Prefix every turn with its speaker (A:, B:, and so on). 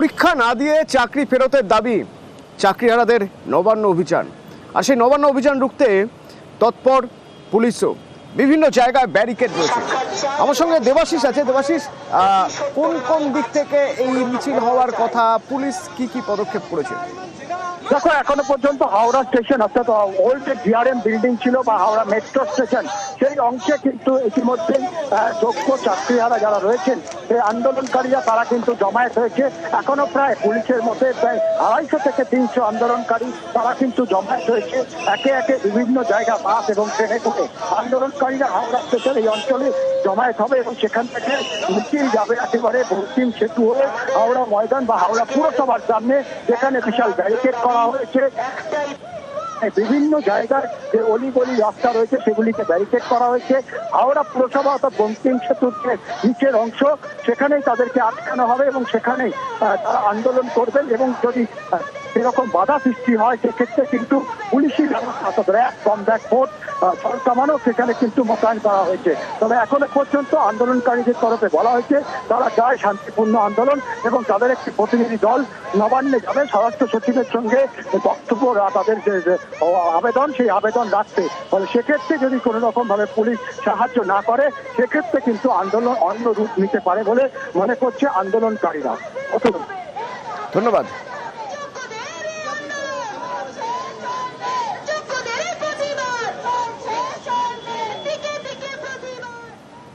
A: পরীক্ষা না দিয়ে চাকরি ফেরতের দাবি চাকরিহারাদের নবান্ন অভিযান। আর সেই নবান্ন অভিযান রুখতে তৎপর পুলিশও। বিভিন্ন জায়গায় ব্যারিকেড রয়েছে। আমার সঙ্গে দেবাশিস আছে। দেবাশিস কোন কোন দিক থেকে এই মিছিল হওয়ার কথা পুলিশ কি কি পদক্ষেপ করেছে?
B: দেখো, এখনও পর্যন্ত হাওড়া স্টেশন, অর্থাৎ ওল্ড ডিআরএম বিল্ডিং ছিল বা হাওড়া মেট্রো স্টেশন, সেই অংশে কিন্তু ইতিমধ্যেই যোগ্য চাকরিহারা যারা রয়েছেন আন্দোলনকারীরা, তারা কিন্তু জমায়েত হয়েছে। এখনও প্রায় পুলিশের মধ্যে প্রায় আড়াইশো থেকে তিনশো আন্দোলনকারী, তারা কিন্তু জমায়েত হয়েছে। একে একে বিভিন্ন জায়গা, বাস এবং ট্রেনে করে আন্দোলনকারীরা হাওড়া স্টেশন এই অঞ্চলে জমায়েত হবে এবং সেখান থেকে মিছিল যাবে একেবারে পশ্চিম সেতু হয়ে হাওড়া ময়দান বা হাওড়া পুরসভার সামনে, যেখানে বিশাল ব্যারিকেড করা হয়েছে। বিভিন্ন জায়গার যে অলিগলি রাস্তা রয়েছে, সেগুলিকে ব্যারিকেড করা হয়েছে। হাওড়া পুরসভা অর্থাৎ বঙ্কিম সেতুর যে নিচের অংশ, সেখানেই তাদেরকে আটকানো হবে এবং সেখানেই তারা আন্দোলন করবেন এবং যদি সেরকম বাধা সৃষ্টি হয়, সেক্ষেত্রে কিন্তু পুলিশি ব্যবস্থা, অর্থাৎ র্যাব, কমব্যাক ফোর্স কামানো সেখানে কিন্তু মোতায়েন করা হয়েছে। তবে এখনও পর্যন্ত আন্দোলনকারীদের তরফে বলা হয়েছে, তারা চায় শান্তিপূর্ণ আন্দোলন এবং তাদের একটি প্রতিনিধি দল নবান্নে যাবে। স্বরাষ্ট্র সচিবের সঙ্গে বক্তব্য তাদের যে আবেদন, সেই আবেদন রাখতে। ফলে সেক্ষেত্রে যদি কোনো রকম ভাবে পুলিশ সাহায্য না করে, সেক্ষেত্রে কিন্তু আন্দোলন অন্য রূপ নিতে পারে বলে মনে করছে আন্দোলনকারীরা।
A: ধন্যবাদ।